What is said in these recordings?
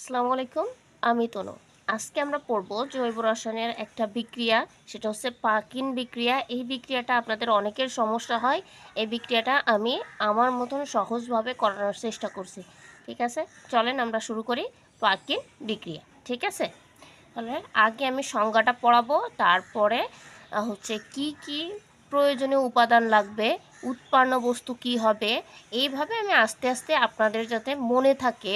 আসসালামু আলাইকুম, আমি তনু। আজকে আমরা পড়ব জৈব রসায়নের একটা বিক্রিয়া, সেটা হচ্ছে পাকিন বিক্রিয়া। এই বিক্রিয়াটা আপনাদের অনেকের সমস্যা হয়। এই বিক্রিয়াটা আমি আমার মতন সহজভাবে করানোর চেষ্টা করছি। ঠিক আছে? চলেন আমরা শুরু করি পাকিন বিক্রিয়া। ঠিক আছে? তাহলে আগে আমি সংজ্ঞাটা পড়াবো, তারপরে হচ্ছে কি কি প্রয়োজনীয় উপাদান লাগবে, উৎপন্ন বস্তু কি হবে, এইভাবে আমি আস্তে আস্তে আপনাদের যাতে মনে থাকে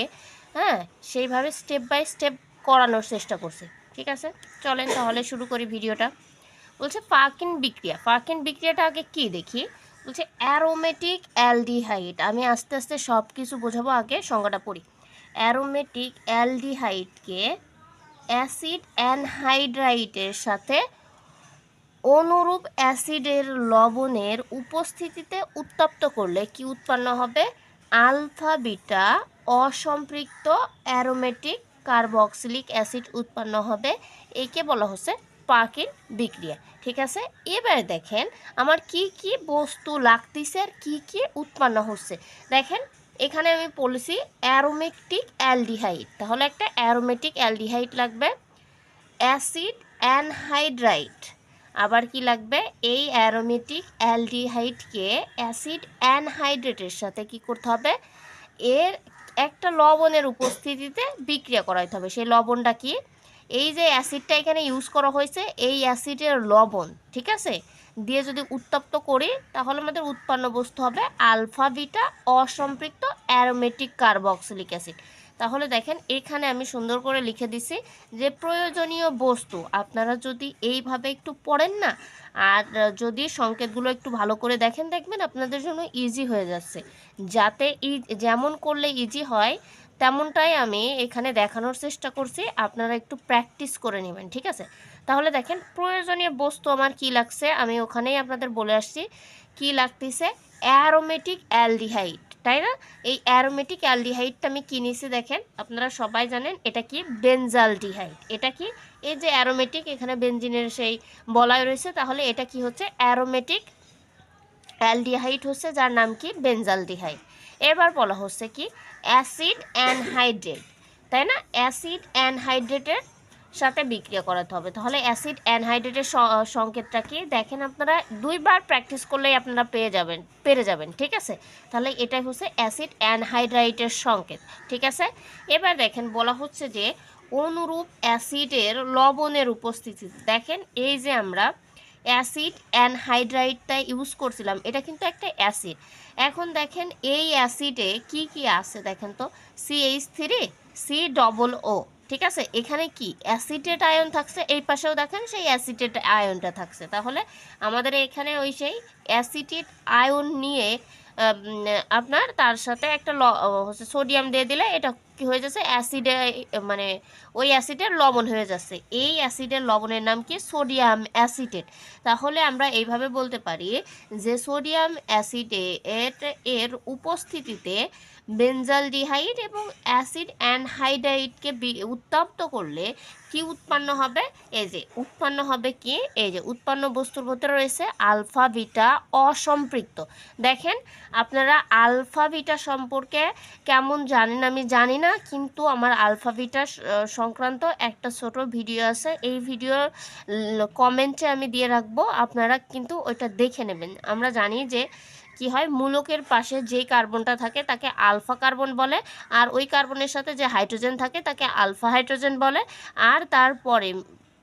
হ্যাঁ সেইভাবে স্টেপ বাই স্টেপ করানোর চেষ্টা করছে। ঠিক আছে? চলেন তাহলে শুরু করি ভিডিওটা। বলছে পাকিন বিক্রিয়া। পাকিন বিক্রিয়াটা আগে কি দেখি? বলছে, অ্যারোমেটিক অ্যালডিহাইড। আমি আস্তে আস্তে সব কিছু বোঝাবো আগে, সংজ্ঞাটা পড়ি। অ্যারোমেটিক অ্যালডিহাইডকে অ্যাসিড অ্যানহাইড্রাইটের সাথে অনুরূপ অ্যাসিডের লবণের উপস্থিতিতে উত্তপ্ত করলে কি উৎপন্ন হবে? আলফা, বিটা অসম্পৃক্ত অ্যারোমেটিক কার্বক্সিলিক অ্যাসিড উৎপন্ন হবে। একে বলা হচ্ছে পাকিন বিক্রিয়া। ঠিক আছে? এবার দেখেন, আমার কি কি বস্তু লাগতেছে আর কী কী উৎপন্ন হচ্ছে। দেখেন, এখানে আমি বলেছি অ্যারোমেটিক অ্যালডিহাইড। তাহলে একটা অ্যারোমেটিক অ্যালডিহাইড লাগবে, অ্যাসিড অ্যানহাইড্রাইট। আবার কি লাগবে? এই অ্যারোমেটিক অ্যালডিহাইডকে অ্যাসিড অ্যানহাইড্রেটের সাথে কি করতে হবে? এর একটা লবণের উপস্থিতিতে বিক্রিয়া করাইতে হবে। সেই লবণটা কি? এই যে অ্যাসিডটা এখানে ইউজ করা হয়েছে, এই অ্যাসিডের লবণ, ঠিক আছে? দিয়ে যদি উত্তপ্ত করি, তাহলে আমাদের উৎপন্ন বস্তু হবে আলফা বিটা অসম্পৃক্ত অ্যারোমেটিক কার্বক্সিলিক অ্যাসিড। তাহলে দেখেন, এখানে আমি সুন্দর করে লিখে দিছি যে প্রয়োজনীয় বস্তু। আপনারা যদি এইভাবে একটু পড়েন না, আর যদি সংকেতগুলো একটু ভালো করে দেখেন, দেখবেন আপনাদের জন্য ইজি হয়ে যাচ্ছে। যাতে ই, যেমন করলে ইজি হয়, তেমনটাই আমি এখানে দেখানোর চেষ্টা করছি। আপনারা একটু প্র্যাকটিস করে নেবেন, ঠিক আছে? তাহলে দেখেন, প্রয়োজনীয় বস্তু আমার কি লাগছে? আমি ওখানেই আপনাদের বলে আসছি। কি লাগতেছে? অ্যারোমেটিক অ্যালডিহাইড তাই না? এই অ্যারোমেটিক অ্যালডিহাইডটা আমি কিনেছি দেখেন, আপনারা সবাই জানেন এটা কি বেনজালডিহাইড এটা কি? এই যে অ্যারোমেটিক এখানে বেনজিনের সেই বলাই রয়েছে, তাহলে এটা কি হচ্ছে? অ্যারোমেটিক অ্যালডিহাইড হচ্ছে, যার নাম কি? বেনজালডিহাইড এবার বলা হচ্ছে কি অ্যাসিড অ্যানহাইড্রেট তাই না? অ্যাসিড অ্যানহাইড্রেটের সাথে বিক্রিয়া করাতে হবে। তাহলে অ্যাসিড অ্যানহাইড্রেটের সংকেতটা কি? দেখেন আপনারা, দুইবার প্র্যাকটিস করলেই আপনারা পেয়ে যাবেন, পেরে যাবেন, ঠিক আছে? তাহলে এটাই হচ্ছে অ্যাসিড অ্যানহাইড্রাইটের সংকেত, ঠিক আছে? এবার দেখেন, বলা হচ্ছে যে অনুরূপ অ্যাসিডের লবণের উপস্থিতি। দেখেন, এই যে আমরা অ্যাসিড অ্যানহাইড্রাইটটা ইউজ করছিলাম, এটা কিন্তু একটা অ্যাসিড এখন দেখেন, এই অ্যাসিডে কি কি আছে দেখেন তো? CH three C double O ঠিক আছে? এখানে কি? অ্যাসিটেট আয়ন থাকছে, এই পাশেও দেখেন সেই অ্যাসিটেট আয়নটা থাকছে। তাহলে আমাদের এখানে ওই সেই অ্যাসিটেট আয়ন নিয়ে আপনার তার সাথে একটা ল- হচ্ছে সোডিয়াম দিয়ে দিলে এটা কি হয়ে যাচ্ছে? অ্যাসিডে মানে ওই অ্যাসিডের লবণ হয়ে যাচ্ছে। এই অ্যাসিডের লবণের নাম কি? Sodium acetate. তাহলে আমরা এইভাবে বলতে পারি যে সোডিয়াম অ্যাসিডে এর উপস্থিতিতে বেনজালডিহাইড এবং অ্যাসিড অ্যানহাইড্রাইডকে বি- উত্তপ্ত করলে কি উৎপন্ন হবে? এই যে, উৎপন্ন হবে কি? এই যে, উৎপন্ন বস্তুর ভিতরে রয়েছে আলফা, বিটা অসম্পৃক্ত। দেখেন, আপনারা আলফা, বিটা সম্পর্কে কেমন জানেন আমি জানি না, কিন্তু আমার আলফা, বিটা সংক্রান্ত একটা ছোট ভিডিও আছে। এই ভিডিওর কমেন্টে আমি দিয়ে রাখব। আপনারা কিন্তু ওইটা দেখে নেবেন। আমরা জানি যে কি হয়? মূলকের পাশে যে কার্বনটা থাকে তাকে আলফা কার্বন বলে, আর ওই কার্বনের সাথে যে হাইড্রোজেন থাকে তাকে আলফা হাইড্রোজেন বলে। আর তারপরে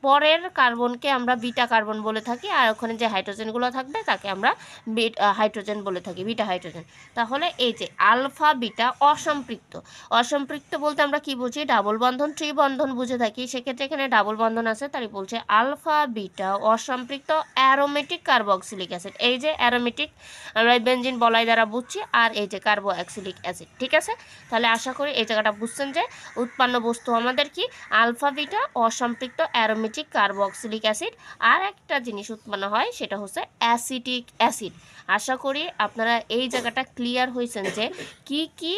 পরের কার্বনকে আমরা বিটা কার্বন বলে থাকি, আর ওখানে যে হাইড্রোজেনগুলো থাকবে তাকে আমরা হাইড্রোজেন বলে থাকি, বিটা হাইড্রোজেন। তাহলে এই যে আলফা, বিটা অসম্পৃক্ত। অসম্পৃক্ত বলতে আমরা কি বুঝি? ডাবল বন্ধন ট্রি বন্ধন বুঝে থাকি। সেক্ষেত্রে এখানে ডাবল বন্ধন আছে তাই বলছে আলফা, বিটা অসম্পৃক্ত অ্যারোমেটিক কার্বক্সিলিক অ্যাসিড। এই যে অ্যারোমেটিক, আমরা বেঞ্জিন বলাই দ্বারা বুঝছি, আর এই যে কার্বোঅ্যাক্সিলিক অ্যাসিড, ঠিক আছে? তাহলে আশা করি এই জায়গাটা বুঝছেন যে উৎপন্ন বস্তু আমাদের কি? আলফা, বিটা অসম্পৃক্ত অ্যারোমেটিক কার্বক্সিলিক অ্যাসিড আর একটা জিনিস উৎপন্ন হয়, সেটা হচ্ছে অ্যাসিটিক অ্যাসিড। আশা করি আপনারা এই জায়গাটা ক্লিয়ার হয়েছেন যে কি কি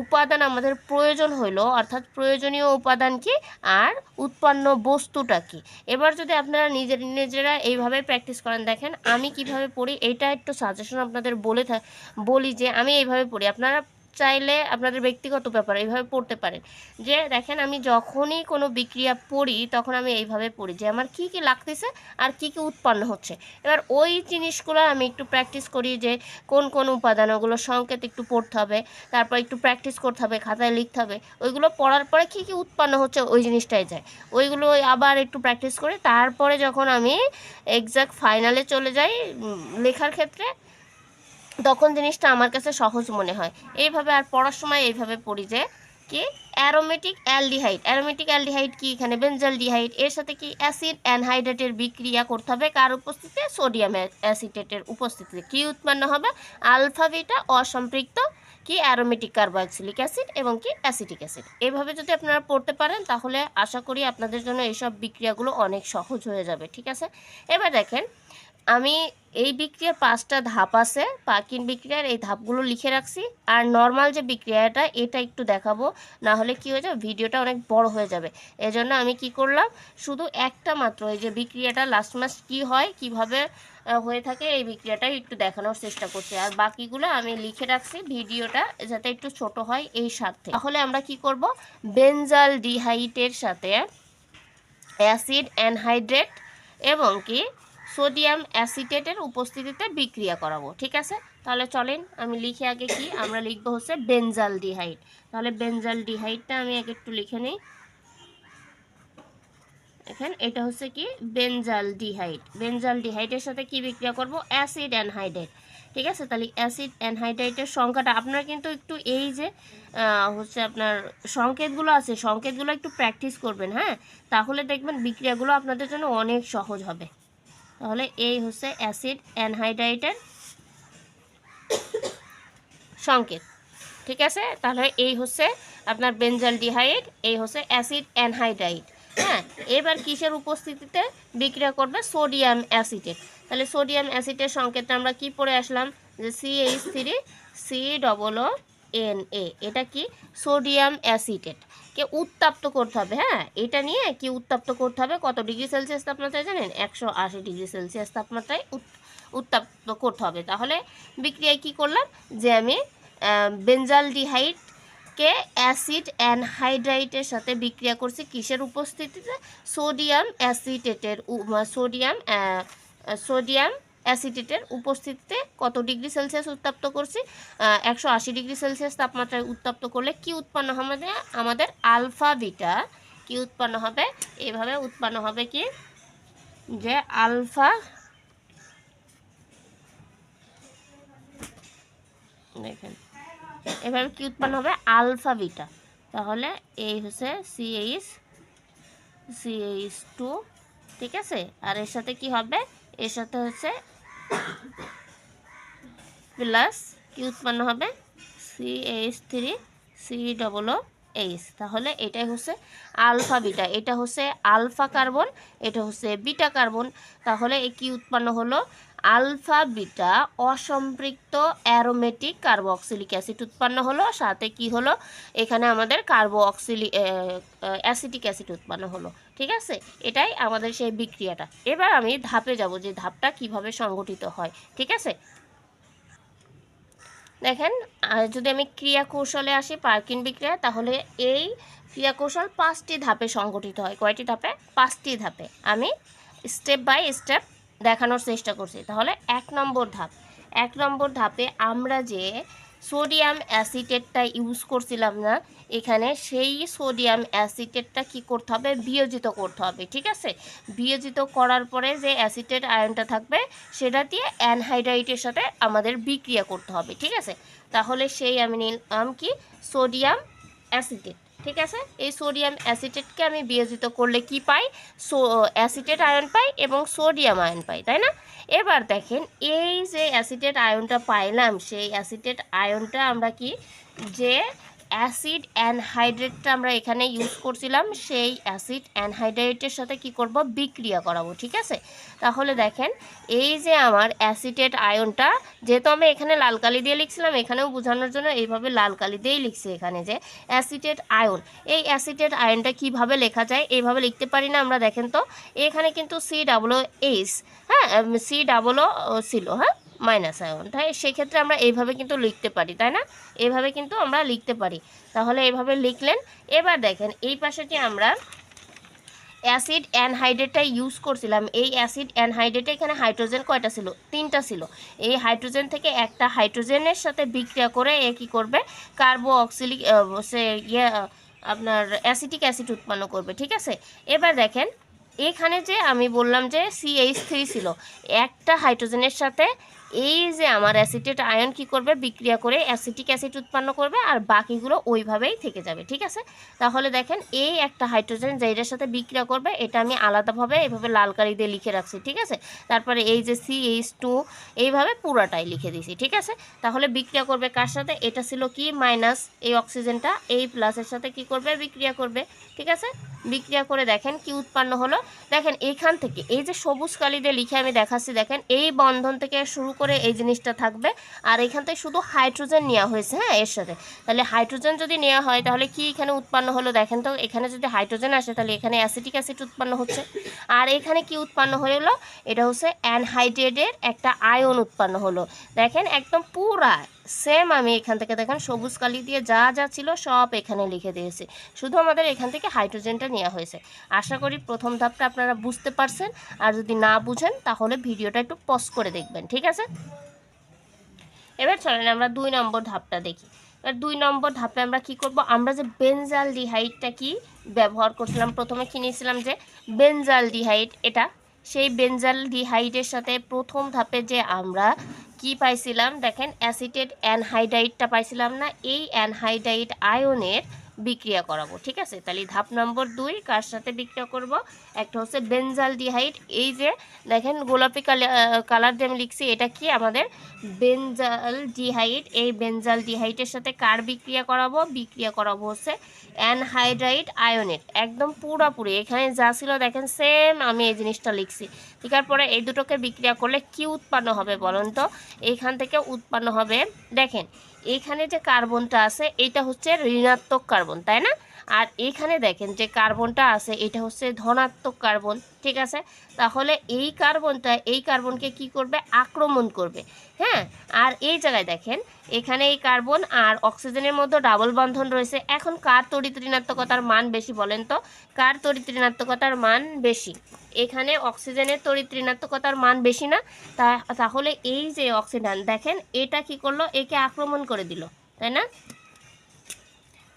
উপাদান আমাদের প্রয়োজন হইল, অর্থাৎ প্রয়োজনীয় উপাদান কি আর উৎপন্ন বস্তুটা কি। এবার যদি আপনারা নিজের, নিজেরা এইভাবে প্র্যাকটিস করেন, দেখেন আমি কীভাবে পড়ি, এইটা একটু সাজেশন আপনাদের বলে বলি যে আমি এইভাবে পড়ি। আপনারা চাইলে আপনাদের ব্যক্তিগত ব্যাপার, এইভাবে পড়তে পারেন। যে দেখেন আমি যখনই কোনো বিক্রিয়া পড়ি, তখন আমি এইভাবে পড়ি যে আমার কি কি লাগতেছে আর কি কি উৎপন্ন হচ্ছে। এবার ওই জিনিসগুলো আমি একটু প্র্যাকটিস করি যে কোন কোন উপাদান ওগুলো সংকেত একটু পড়তে হবে, তারপর একটু প্র্যাকটিস করতে হবে, খাতায় লিখতে হবে। ওইগুলো পড়ার পরে কী কী উৎপন্ন হচ্ছে ওই জিনিসটাই যায়। ওইগুলো আবার একটু প্র্যাকটিস করে তারপরে যখন আমি এক্সাক্ট ফাইনালে চলে যাই লেখার ক্ষেত্রে তখন জিনিসটা আমার কাছে সহজ মনে হয়। এইভাবে আর পড়ার সময় এইভাবে পড়ি যে, কি অ্যারোমেটিক অ্যালডিহাইড অ্যারোমেটিক অ্যালডিহাইড কি এখানে? বেনজালডিহাইড এর সাথে কি অ্যাসিড অ্যানহাইড্রেটের বিক্রিয়া করতে হবে কার উপস্থিতিতে? সোডিয়াম অ্যাসিটেটের উপস্থিতিতে। কি উৎপন্ন হবে? আলফা বিটা অসম্পৃক্ত, কি অ্যারোমেটিক কার্বক্সিলিক অ্যাসিড এবং কি অ্যাসিটিক অ্যাসিড এভাবে যদি আপনারা পড়তে পারেন তাহলে আশা করি আপনাদের জন্য এইসব বিক্রিয়াগুলো অনেক সহজ হয়ে যাবে, ঠিক আছে? এবার দেখেন আমি এই বিক্রিয়ার পাঁচটা ধাপ আছে, পাকিন বিক্রিয়ার এই ধাপগুলো লিখে রাখছি। আর নর্মাল যে বিক্রিয়াটা, এটা একটু দেখাবো না হলে কি হয়ে যাবে, ভিডিওটা অনেক বড় হয়ে যাবে। এজন্য আমি কি করলাম, শুধু একটা মাত্র এই যে বিক্রিয়াটা লাস্ট মাস কি হয়, কীভাবে হয়ে থাকে, এই বিক্রিয়াটাই একটু দেখানোর চেষ্টা করছি। আর বাকিগুলো আমি লিখে রাখছি ভিডিওটা, যাতে একটু ছোট হয় এই স্বার্থে। তাহলে আমরা কি করব বেঞ্জাল ডিহাইটের সাথে অ্যাসিড অ্যানহাইড্রেট এবং কি সোডিয়াম অ্যাসিটেটের উপস্থিতিতে বিক্রিয়া করাবো, ঠিক আছে? তাহলে চলেন, আমি লিখে আগে কি? আমরা লিখব হচ্ছে বেনজাল ডিহাইড তাহলে বেনজাল ডিহাইডটা আমি আগে একটু লিখে নিই। এখন এটা হচ্ছে কি? বেনজাল ডিহাইড বেনজাল ডিহাইডের সাথে কি বিক্রিয়া করব? অ্যাসিড অ্যানহাইড্রেট ঠিক আছে? তাহলে অ্যাসিড অ্যানহাইড্রেটের সংখ্যাটা আপনারা কিন্তু একটু এই যে হচ্ছে আপনার সংকেতগুলো আছে, সংকেতগুলো একটু প্র্যাকটিস করবেন হ্যাঁ? তাহলে দেখবেন বিক্রিয়াগুলো আপনাদের জন্য অনেক সহজ হবে। তাহলে এই হচ্ছে অ্যাসিড অ্যানহাইড্রাইটের সংকেত। ঠিক আছে? তাহলে এই হচ্ছে আপনার বেঞ্জাল ডিহাইড এই হচ্ছে অ্যাসিড অ্যানহাইড্রাইড হ্যাঁ? এবার কিসের উপস্থিতিতে বিক্রিয়া করবে? সোডিয়াম অ্যাসিটেট তাহলে সোডিয়াম অ্যাসিডের সংকেতটা আমরা কি পড়ে আসলাম? যে C H three C double O N A. এটা কি? সোডিয়াম অ্যাসিটেট কে উত্তাপ্ত করতে হবে হ্যাঁ? এটা নিয়ে কি উত্তাপ্ত করতে হবে? কত ডিগ্রি সেলসিয়াস তাপমাত্রায় জানেন? একশো আশি ডিগ্রি সেলসিয়াস তাপমাত্রায় উত- উত্তাপ্ত করতে হবে। তাহলে বিক্রিয়ায় কি করলাম? যে আমি বেনজালডিহাইডকে অ্যাসিড অ্যানহাইড্রাইটের সাথে বিক্রিয়া করছি কিসের উপস্থিতিতে? সোডিয়াম অ্যাসিটেটের সোডিয়াম সোডিয়াম অ্যাসিটেটের উপস্থিতিতে কত ডিগ্রি সেলসিয়াস উত্তাপ্ত করছি? একশো আশি ডিগ্রি সেলসিয়াস তাপমাত্রায় উত্তাপ্ত করলে কি উৎপন্ন হবে? আমাদের আলফা বিটা কি উৎপন্ন হবে? এভাবে উৎপন্ন হবে কি? যে আলফা দেখেন, এভাবে কি উৎপন্ন হবে? Alpha beta. তাহলে এই হচ্ছে সিএইচ সিএইচ টু ঠিক আছে? আর এর সাথে কি হবে? এর সাথে হচ্ছে প্লাস কি উৎপন্ন হবে? C H three C double O H তাহলে এটাই হচ্ছে আলফা বিটা, এটা হচ্ছে আলফা কার্বন, এটা হচ্ছে বিটা কার্বন। তাহলে কি উৎপন্ন হলো? আলফা, বিটা, অসম্পৃক্ত অ্যারোমেটিক কার্বক্সিলিক অ্যাসিড উৎপন্ন হলো, সাথে কি হলো? এখানে আমাদের কার্বো অক্সিলি অ্যাসিটিক অ্যাসিড উৎপন্ন হলো, ঠিক আছে? এটাই আমাদের সেই বিক্রিয়াটা। এবার আমি ধাপে যাব যে ধাপটা কীভাবে সংগঠিত হয়, ঠিক আছে? দেখেন যদি আমি ক্রিয়া কৌশলে আসি পার্কিন বিক্রিয়া, তাহলে এই ক্রিয়া কৌশল পাঁচটি ধাপে সংগঠিত হয়। কয়টি ধাপে? পাঁচটি ধাপে। আমি স্টেপ বাই স্টেপ দেখানোর চেষ্টা করছি। তাহলে এক নম্বর ধাপ। এক নম্বর ধাপে আমরা যে সোডিয়াম অ্যাসিটেটটা ইউজ করছিলাম না, এখানে সেই সোডিয়াম অ্যাসিটেটটা কি করতে হবে? বিয়োজিত করতে হবে, ঠিক আছে? বিয়োজিত করার পরে যে অ্যাসিটেট আয়নটা থাকবে, সেটা দিয়ে অ্যানহাইড্রাইটের সাথে আমাদের বিক্রিয়া করতে হবে, ঠিক আছে? তাহলে সেই আমি নিলাম কি? সোডিয়াম অ্যাসিটেট ঠিক আছে? এই সোডিয়াম অ্যাসিটেটকে আমি বিয়োজিত করলে কি পাই? সো অ্যাসিটেট আয়ন পাই এবং সোডিয়াম আয়ন পাই, তাই না? এবার দেখেন, এই যে অ্যাসিটেট আয়নটা পাইলাম, সেই অ্যাসিটেট আয়নটা আমরা কি? যে অ্যাসিড অ্যানহাইড্রেটটা আমরা এখানে ইউজ করছিলাম, সেই অ্যাসিড অ্যানহাইড্রেটের সাথে কি করব? বিক্রিয়া করাবো, ঠিক আছে? তাহলে দেখেন, এই যে আমার অ্যাসিটেট আয়নটা, যেহেতু আমি এখানে লাল কালি দিয়ে লিখছিলাম, এখানেও বোঝানোর জন্য এইভাবে লাল কালি দিয়েই লিখছি এখানে যে অ্যাসিটেট আয়ন। এই অ্যাসিটেট আয়নটা কীভাবে লেখা যায় এইভাবে লিখতে পারি না আমরা, দেখেন তো? এখানে কিন্তু সি ডাবল এইচ হ্যাঁ সি ডাবল ছিল হ্যাঁ? মাইনাস আয়ন তাই সেক্ষেত্রে আমরা এইভাবে কিন্তু লিখতে পারি, তাই না? এইভাবে কিন্তু আমরা লিখতে পারি। তাহলে এইভাবে লিখলেন। এবার দেখেন, এই পাশেটি আমরা অ্যাসিড অ্যানহাইড্রেটটা ইউজ করছিলাম, এই অ্যাসিড অ্যানহাইড্রেটে এখানে হাইড্রোজেন কয়টা ছিল? তিনটা ছিল। এই হাইড্রোজেন থেকে একটা হাইড্রোজেনের সাথে বিক্রিয়া করে এ কী করবে? কার্বো অক্সিলিক সে ইয়ে আপনার অ্যাসিটিক অ্যাসিড উৎপন্ন করবে, ঠিক আছে? এবার দেখেন, এখানে যে আমি বললাম যে সিএইচ থ্রি ছিল, একটা হাইড্রোজেনের সাথে এই যে আমার অ্যাসিটেট আয়ন কি করবে? বিক্রিয়া করে অ্যাসিটিক অ্যাসিড উৎপন্ন করবে আর বাকিগুলো ওইভাবেই থেকে যাবে, ঠিক আছে? তাহলে দেখেন এই একটা হাইড্রোজেন যেটার সাথে বিক্রিয়া করবে, এটা আমি আলাদাভাবে এভাবে লাল কালি দিয়ে লিখে রাখছি, ঠিক আছে? তারপরে এই যে সি এইচ টু এইভাবে পুরাটাই লিখে দিছি, ঠিক আছে? তাহলে বিক্রিয়া করবে কার সাথে? এটা ছিল কি? মাইনাস এই অক্সিজেনটা এই প্লাসের সাথে কি করবে? বিক্রিয়া করবে, ঠিক আছে? বিক্রিয়া করে দেখেন কি উৎপন্ন হলো। দেখেন এখান থেকে এই যে সবুজ কালি দিয়ে লিখে আমি দেখাচ্ছি, দেখেন এই বন্ধন থেকে শুরু করে এই জিনিসটা থাকবে। আর এখান থেকে শুধু হাইড্রোজেন নেওয়া হয়েছে হ্যাঁ এর সাথে। তাহলে হাইড্রোজেন যদি নেওয়া হয়, তাহলে কি এখানে উৎপন্ন হলো? দেখেন তো, এখানে যদি হাইড্রোজেন আসে, তাহলে এখানে অ্যাসিটিক অ্যাসিড উৎপন্ন হচ্ছে। আর এখানে কি উৎপন্ন হলো? এটা হচ্ছে অ্যানহাইড্রেটের একটা আয়ন উৎপন্ন হলো। দেখেন, একদম পুরা সেম আমি এখান থেকে দেখেন, সবুজ কালি দিয়ে যা যা ছিল সব এখানে লিখে দিয়েছি। শুধু আমাদের এখান থেকে হাইড্রোজেনটা নেওয়া হয়েছে। আশা করি প্রথম ধাপটা আপনারা বুঝতে পারছেন। আর যদি না বুঝেন, তাহলে ভিডিওটা একটু পজ করে দেখবেন, ঠিক আছে? এবার চলেন আমরা দুই নম্বর ধাপটা দেখি। এবার দুই নম্বর ধাপে আমরা কি করব? আমরা যে বেনজাল ডিহাইডটা কি ব্যবহার করছিলাম, প্রথমে কি নিয়েছিলাম যে বেনজাল ডিহাইড এটা সেই বেঞ্জাল ডিহাইডের সাথে প্রথম ধাপে যে আমরা কি পাইছিলাম? দেখেন, অ্যাসিটেড অ্যানহাইডাইটটা পাইছিলাম না। এই অ্যানহাইডাইট আয়নের বিক্রিয়া করাবো, ঠিক আছে? তাহলে ধাপ নম্বর দুই, কার সাথে বিক্রিয়া করব? একটা হচ্ছে বেনজাল ডিহাইড এই যে দেখেন গোলাপি কালার দিয়ে আমি লিখছি, এটা কি আমাদের? বেনজাল ডিহাইড এই বেনজাল ডিহাইডের সাথে কার বিক্রিয়া করাবো? বিক্রিয়া করাবো হচ্ছে অ্যানহাইড্রাইড আয়নের একদম পুরোপুরি। এখানে যা ছিল দেখেন সেম আমি এই জিনিসটা লিখছি। লিখার পরে এই দুটোকে বিক্রিয়া করলে কি উৎপন্ন হবে বলুন তো? এইখান থেকে উৎপন্ন হবে, দেখেন এখানে যে কার্বনটা আছে এটা হচ্ছে ঋণাত্মক কার্বন তাই না? আর এখানে দেখেন যে কার্বনটা আছে, এটা হচ্ছে ধনাত্মক কার্বন, ঠিক আছে? তাহলে এই কার্বনটা, এই কার্বনকে কি করবে? আক্রমণ করবে হ্যাঁ? আর এই জায়গায় দেখেন, এখানে এই কার্বন আর অক্সিজেনের মধ্যে ডাবল বন্ধন রয়েছে। এখন কার তড়িৎ ঋণাত্মকতার মান বেশি বলেন তো? কার তড়িৎ ঋণাত্মকতার মান বেশি? এখানে অক্সিজেনের তড়িৎ ঋণাত্মকতার মান বেশি না। তাহলে এই যে অক্সিজেন, দেখেন, এটা কি করল? একে আক্রমণ করে দিল, তাই না?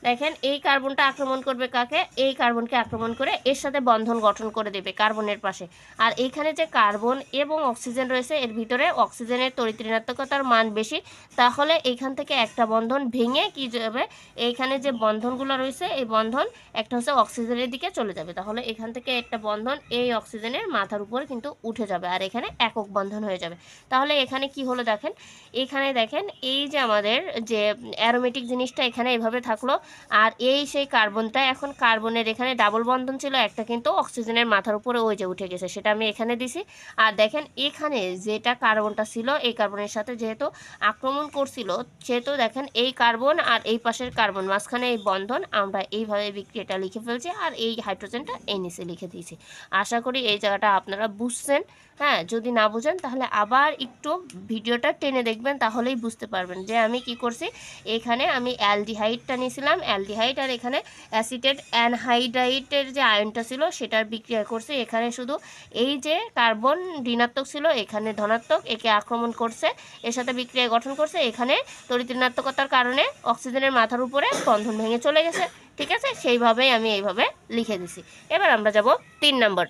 দেখেন, এই কার্বনটা আক্রমণ করবে কাকে? এই কার্বনকে আক্রমণ করে এর সাথে বন্ধন গঠন করে দেবে কার্বনের পাশে। আর এইখানে যে কার্বন এবং অক্সিজেন রয়েছে, এর ভিতরে অক্সিজেনের তড়িৎ মান বেশি। তাহলে এইখান থেকে একটা বন্ধন ভেঙে কি যাবে? এইখানে যে বন্ধনগুলো রয়েছে, এই বন্ধন একটা হচ্ছে অক্সিজেনের দিকে চলে যাবে। তাহলে এখান থেকে একটা বন্ধন এই অক্সিজেনের মাথার উপর কিন্তু উঠে যাবে আর এখানে একক বন্ধন হয়ে যাবে। তাহলে এখানে কি হলো দেখেন? এখানে দেখেন, এই যে আমাদের যে অ্যারোমেটিক জিনিসটা এখানে এভাবে থাকল আর এই সেই কার্বনটা এখন কার্বনের এখানে ডাবল বন্ধন ছিল, একটা কিন্তু অক্সিজেনের মাথার উপরে ওই যে উঠে গেছে, সেটা আমি এখানে দিছি। আর দেখেন এখানে যেটা কার্বনটা ছিল, এই কার্বনের সাথে যেহেতু আক্রমণ করছিল, সেহেতু দেখেন এই কার্বন আর এই পাশের কার্বন মাঝখানে এই বন্ধন, আমরা এইভাবে বিক্রিয়াটা লিখে ফেলছি আর এই হাইড্রোজেনটা এই নিচে লিখে দিয়েছি। আশা করি এই জায়গাটা আপনারা বুঝছেন। হ্যাঁ যদি না বোঝেন তাহলে আবার একটু ভিডিওটা টেনে দেখবেন, তাহলেই বুঝতে পারবেন যে আমি কি করছি। এখানে আমি অ্যালডিহাইডটা নিয়েছিলাম, অ্যালডিহাইড আর এখানে অ্যাসিটেড অ্যানহাইড্রাইটের যে আয়নটা ছিল সেটার বিক্রিয়া করছে। এখানে শুধু এই যে কার্বন ঋণাত্মক ছিল, এখানে ধনাত্মক, একে আক্রমণ করছে, এর সাথে বিক্রিয়া গঠন করছে। এখানে তড়িৎ ঋণাত্মকতার কারণে অক্সিজেনের মাথার উপরে বন্ধন ভেঙে চলে গেছে, ঠিক আছে? সেইভাবেই আমি এইভাবে লিখে দিছি। এবার আমরা যাব তিন নম্বর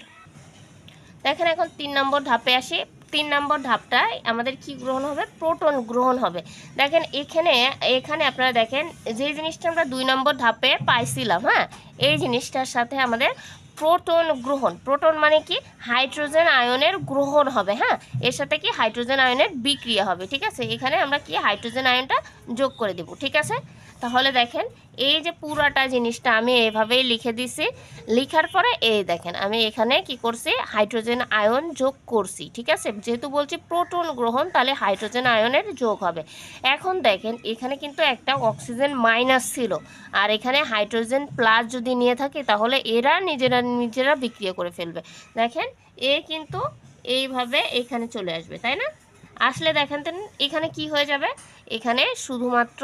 দেখেন এখন তিন নম্বর ধাপে আসি। তিন নম্বর ধাপটায় আমাদের কি গ্রহণ হবে? প্রোটন গ্রহণ হবে। দেখেন এখানে এখানে আপনারা দেখেন যে জিনিসটা আমরা দুই নম্বর ধাপে পাইছিলাম হ্যাঁ? এই জিনিসটার সাথে আমাদের প্রোটন গ্রহণ। প্রোটন মানে কি? হাইড্রোজেন আয়নের গ্রহণ হবে হ্যাঁ? এর সাথে কি? হাইড্রোজেন আয়নের বিক্রিয়া হবে, ঠিক আছে? এখানে আমরা কি? হাইড্রোজেন আয়নটা যোগ করে দেব, ঠিক আছে? তাহলে দেখেন, এই যে পুরাটা জিনিসটা আমি এভাবেই লিখে দিছি। লিখার পরে এই দেখেন, আমি এখানে কি করছি, হাইড্রোজেন আয়ন যোগ করছি, ঠিক আছে? যেহেতু বলছি প্রোটন গ্রহণ, তাহলে হাইড্রোজেন আয়নের যোগ হবে। এখন দেখেন, এখানে কিন্তু একটা অক্সিজেন মাইনাস ছিল। আর এখানে হাইড্রোজেন প্লাস যদি নিয়ে থাকে, তাহলে এরা নিজেরা নিজেরা বিক্রিয়া করে ফেলবে। দেখেন, এ কিন্তু এইভাবে এখানে চলে আসবে, তাই না? আসলে দেখেন এখানে কি হয়ে যাবে? এখানে শুধুমাত্র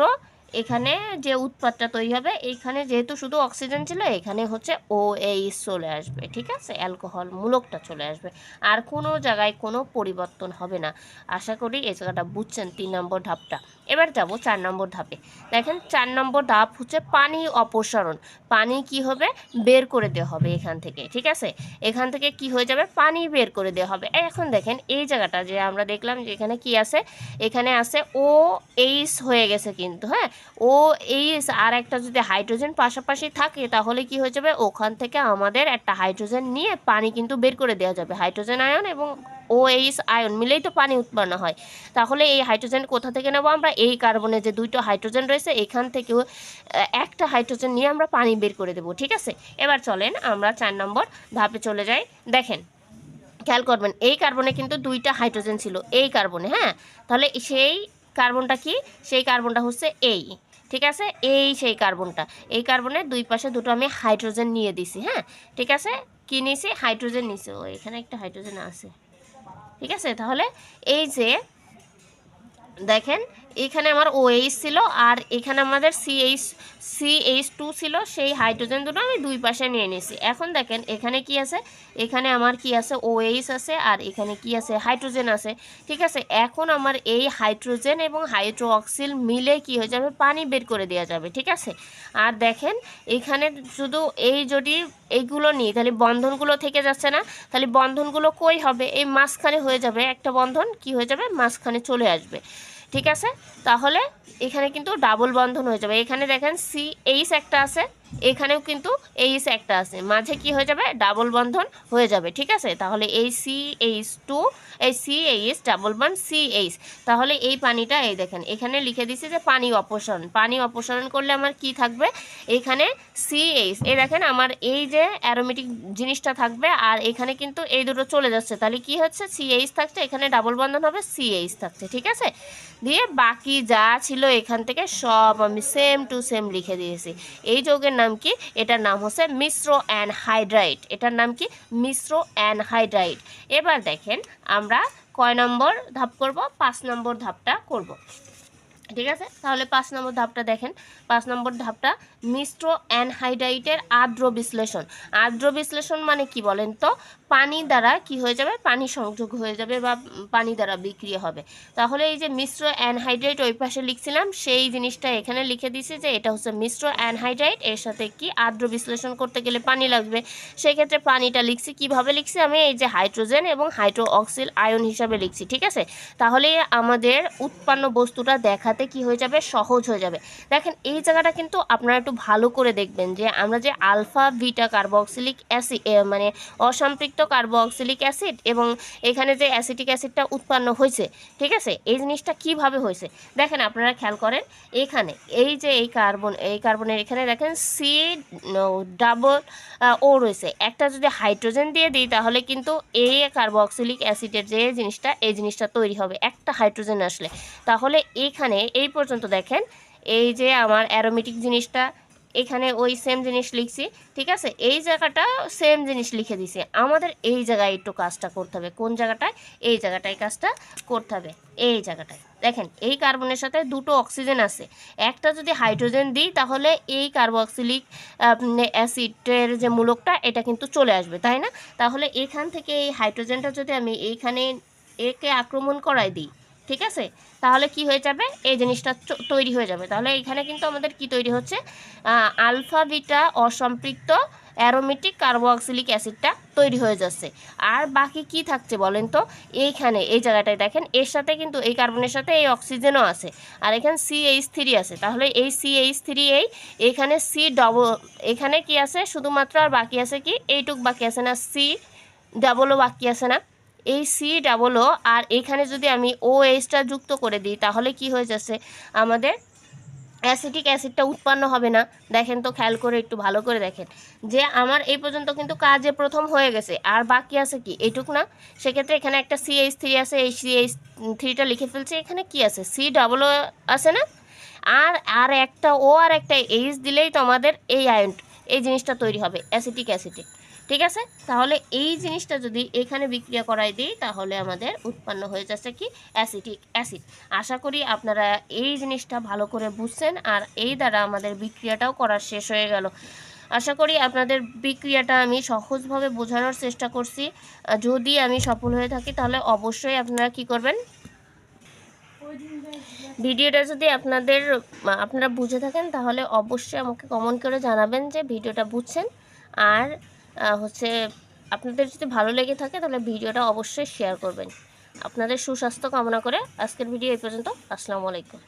এখানে যে উৎপাদটা তৈরি হবে, এখানে যেহেতু শুধু অক্সিজেন ছিল, এখানে হচ্ছে ও এইচ চলে আসবে, ঠিক আছে? অ্যালকোহল মূলকটা চলে আসবে। আর কোনো জায়গায় কোনো পরিবর্তন হবে না। আশা করি এই জায়গাটা বুঝছেন, তিন নম্বর ধাপটা। এবার যাব চার নম্বর ধাপে। দেখেন, চার নম্বর ধাপ হচ্ছে পানি অপসারণ। পানি কি হবে? বের করে দেওয়া হবে এখান থেকে, ঠিক আছে? এখান থেকে কি হয়ে যাবে? পানি বের করে দেওয়া হবে। এখন দেখেন, এই জায়গাটা যে আমরা দেখলাম যে এখানে কি আছে? এখানে আছে ও এইস হয়ে গেছে কিন্তু হ্যাঁ? ও এইস আর একটা যদি হাইড্রোজেন পাশাপাশি থাকে, তাহলে কি হয়ে যাবে? ওখান থেকে আমাদের একটা হাইড্রোজেন নিয়ে পানি কিন্তু বের করে দেওয়া যাবে। হাইড্রোজেন আয়ন এবং ও এইচ আয়ন মিলেই তো পানি উৎপন্ন হয়। তাহলে এই হাইড্রোজেন কোথা থেকে নেব আমরা? এই কার্বনে যে দুইটা হাইড্রোজেন রয়েছে, এখান থেকেও একটা হাইড্রোজেন নিয়ে আমরা পানি বের করে দেবো, ঠিক আছে? এবার চলেন আমরা চার নম্বর ধাপে চলে যাই। দেখেন, খেয়াল করবেন, এই কার্বনে কিন্তু দুইটা হাইড্রোজেন ছিল, এই কার্বনে হ্যাঁ? তাহলে সেই কার্বনটা কি? সেই কার্বনটা হচ্ছে এই ঠিক আছে? এই সেই কার্বনটা, এই কার্বনের দুই পাশে দুটো আমি হাইড্রোজেন নিয়ে দিছি হ্যাঁ? ঠিক আছে? কি নিয়েছি হাইড্রোজেন নিছি, ও, এখানে একটা হাইড্রোজেন আছে। ঠিক আছে? তাহলে এই যে দেখেন এখানে আমার ওএইচ ছিল আর এখানে আমাদের সিএইচ সিএইচ টু ছিল, সেই হাইড্রোজেন দুটো আমি দুই পাশে নিয়ে নিয়েছি। এখন দেখেন, এখানে কি আছে? এখানে আমার কি আছে? ওএইচ আছে আর এখানে কি আছে? হাইড্রোজেন আছে। ঠিক আছে? এখন আমার এই হাইড্রোজেন এবং হাইড্রোঅক্সিল মিলে কি হয়ে যাবে? পানি বের করে দেওয়া যাবে। ঠিক আছে? আর দেখেন, এখানে শুধু এই যদি এইগুলো নিই, তাহলে বন্ধনগুলো থেকে যাচ্ছে না। তাহলে বন্ধনগুলো কই হবে? এই মাঝখানে হয়ে যাবে একটা বন্ধন, কি হয়ে যাবে? মাঝখানে চলে আসবে। ঠিক আছে? তাহলে এখানে কিন্তু ডাবল বন্ধন হয়ে যাবে। এখানে দেখেন সি এইচ একটা আছে। এখানেও কিন্তু এইচ একটা আছে। মাঝে কি হয়ে যাবে? ডাবল বন্ধন হয়ে যাবে, ঠিক আছে? তাহলে এই সি এইচ টু এই C H double bond C H তাহলে এই পানিটা এই দেখেন, এখানে লিখে দিছি যে পানি অপসারণ। পানি অপসারণ করলে আমার কি থাকবে? এখানে সি এইচ এই দেখেন আমার এই যে অ্যারোমেটিক জিনিসটা থাকবে, আর এখানে কিন্তু এই দুটো চলে যাচ্ছে। তাহলে কি হচ্ছে? সি এইচ থাকছে, এখানে ডাবল বন্ধন হবে সি এইচ থাকছে, ঠিক আছে? দিয়ে বাকি যা ছিল এখান থেকে সব আমি সেম টু সেম লিখে দিয়েছি। এই যৌগের নাম কি? এটার নাম হচ্ছে মিশ্র অ্যানহাইড্রাইট। এটার নাম কি? মিশ্র অ্যানহাইড্রাইট। এবার দেখেন, আমরা কয় নম্বর ধাপ করব? পাঁচ নম্বর ধাপটা করব। ঠিক আছে? তাহলে পাঁচ নম্বর ধাপটা দেখেন। পাঁচ নম্বর ধাপটা মিশ্র অ্যানহাইড্রাইটের আর্দ্র বিশ্লেষণ। আর্দ্র বিশ্লেষণ মানে কি বলেন তো? পানি দ্বারা কি হয়ে যাবে? পানি সংযোগ হয়ে যাবে বা পানি দ্বারা বিক্রিয়া হবে। তাহলে এই যে মিশ্র অ্যানহাইড্রেট ওই পাশে লিখছিলাম, সেই জিনিসটা এখানে লিখে দিছি যে এটা হচ্ছে মিশ্র অ্যানহাইড্রাইট, এর সাথে কি আর্দ্র বিশ্লেষণ করতে গেলে পানি লাগবে। সেক্ষেত্রে পানিটা লিখছি, কীভাবে লিখছি? আমি এই যে হাইড্রোজেন এবং হাইড্রো অক্সিল আয়ন হিসাবে লিখছি, ঠিক আছে? তাহলে আমাদের উৎপন্ন বস্তুটা দেখাতে কি হয়ে যাবে? সহজ হয়ে যাবে। দেখেন, এই জায়গাটা কিন্তু আপনারা একটু ভালো করে দেখবেন যে আমরা যে আলফা, বিটা, কার্বক্সিলিক অ্যাসিড মানে অসম্পৃক্ত কার্বক্সিলিক অ্যাসিড এবং এখানে যে অ্যাসিটিক অ্যাসিডটা উৎপন্ন হয়েছে, ঠিক আছে? এই জিনিসটা কীভাবে হয়েছে? দেখেন আপনারা খেয়াল করেন, এখানে এই যে এই কার্বন, এই কার্বনের এখানে দেখেন সি ডাবল ও রয়েছে। একটা যদি হাইড্রোজেন দিয়ে দিই, তাহলে কিন্তু এই কার্বক্সিলিক অ্যাসিডের যে জিনিসটা, এই জিনিসটা তৈরি হবে। একটা হাইড্রোজেন আসলে। তাহলে এইখানে এই পর্যন্ত দেখেন, এই যে আমার অ্যারোমেটিক জিনিসটা এখানে ওই সেম জিনিস লিখছি, ঠিক আছে? এই জায়গাটা সেম জিনিস লিখে দিছি। আমাদের এই জায়গায় একটু কাজটা করতে হবে। কোন জায়গাটায়? এই জায়গাটায় কাজটা করতে হবে। এই জায়গাটায়। দেখেন, এই কার্বনের সাথে দুটো অক্সিজেন আছে। একটা যদি হাইড্রোজেন দিই, তাহলে এই কার্বক্সিলিক অ্যাসিডের যে মূলকটা, এটা কিন্তু চলে আসবে, তাই না? তাহলে এখান থেকে এই হাইড্রোজেনটা যদি আমি এইখানে একে আক্রমণ করাই দিই ঠিক আছে? তাহলে কি হয়ে যাবে? এই জিনিসটা তৈরি হয়ে যাবে। তাহলে এখানে কিন্তু আমাদের কি তৈরি হচ্ছে? আলফা, বিটা, অসম্পৃক্ত, অ্যারোমেটিক, কার্বক্সিলিক অ্যাসিডটা তৈরি হয়ে যাচ্ছে। আর বাকি কি থাকছে বলেন তো? এইখানে, এই জায়গাটায় দেখেন, এর সাথে কিন্তু এই কার্বনের সাথে এই অক্সিজেনও আছে। আর এখানে এইচ থ্রি আছে। তাহলে এই এইচ থ্রি এই, এখানে সি ডবল, এখানে কি আছে? শুধুমাত্র আর বাকি আছে কি? এইটুক বাকি আছে না? সি, ডাবলও বাকি আছে না? এই সি ডাবলও আর এখানে যদি আমি ও এইচটা যুক্ত করে দিই, তাহলে কি হয়ে যাচ্ছে? আমাদের অ্যাসিটিক অ্যাসিডটা উৎপন্ন হবে না। দেখেন তো, খেয়াল করে একটু ভালো করে দেখেন। যে আমার এই পর্যন্ত কিন্তু কাজে প্রথম হয়ে গেছে, আর বাকি আছে কি? এইটুক না। সেক্ষেত্রে এখানে একটা সি এইচ থ্রি আছে, এই সি এইচ থ্রিটা লিখে ফেলছে, এখানে কি আছে? সি ডাবলও আছে না? আর আর একটা ও আর একটা এইচ দিলেই তো আমাদের এই আয়ন এই জিনিসটা তৈরি হবে অ্যাসিটিক অ্যাসিটিক ঠিক আছে? তাহলে এই জিনিসটা যদি এখানে বিক্রিয়া করাই দিই, তাহলে আমাদের উৎপন্ন হয়ে যাচ্ছে কি? Acetic acid. আশা করি আপনারা এই জিনিসটা ভালো করে বুঝছেন, আর এই দ্বারা আমাদের বিক্রিয়াটাও করা শেষ হয়ে গেল। আশা করি আপনাদের বিক্রিয়াটা আমি সহজভাবে বোঝানোর চেষ্টা করছি। যদি আমি সফল হয়ে থাকি, তাহলে অবশ্যই আপনারা কি করবেন? ভিডিওটা যদি আপনাদের আপনারা বুঝে থাকেন, তাহলে অবশ্যই আমাকে কমেন্ট করে জানাবেন যে ভিডিওটা বুঝছেন। আর হচ্ছে আপনাদের যদি ভালো লেগে থাকে তাহলে ভিডিওটা অবশ্যই শেয়ার করবেন। আপনাদের সুস্বাস্থ্য কামনা করে আজকের ভিডিও এই পর্যন্ত। আসসালামু আলাইকুম।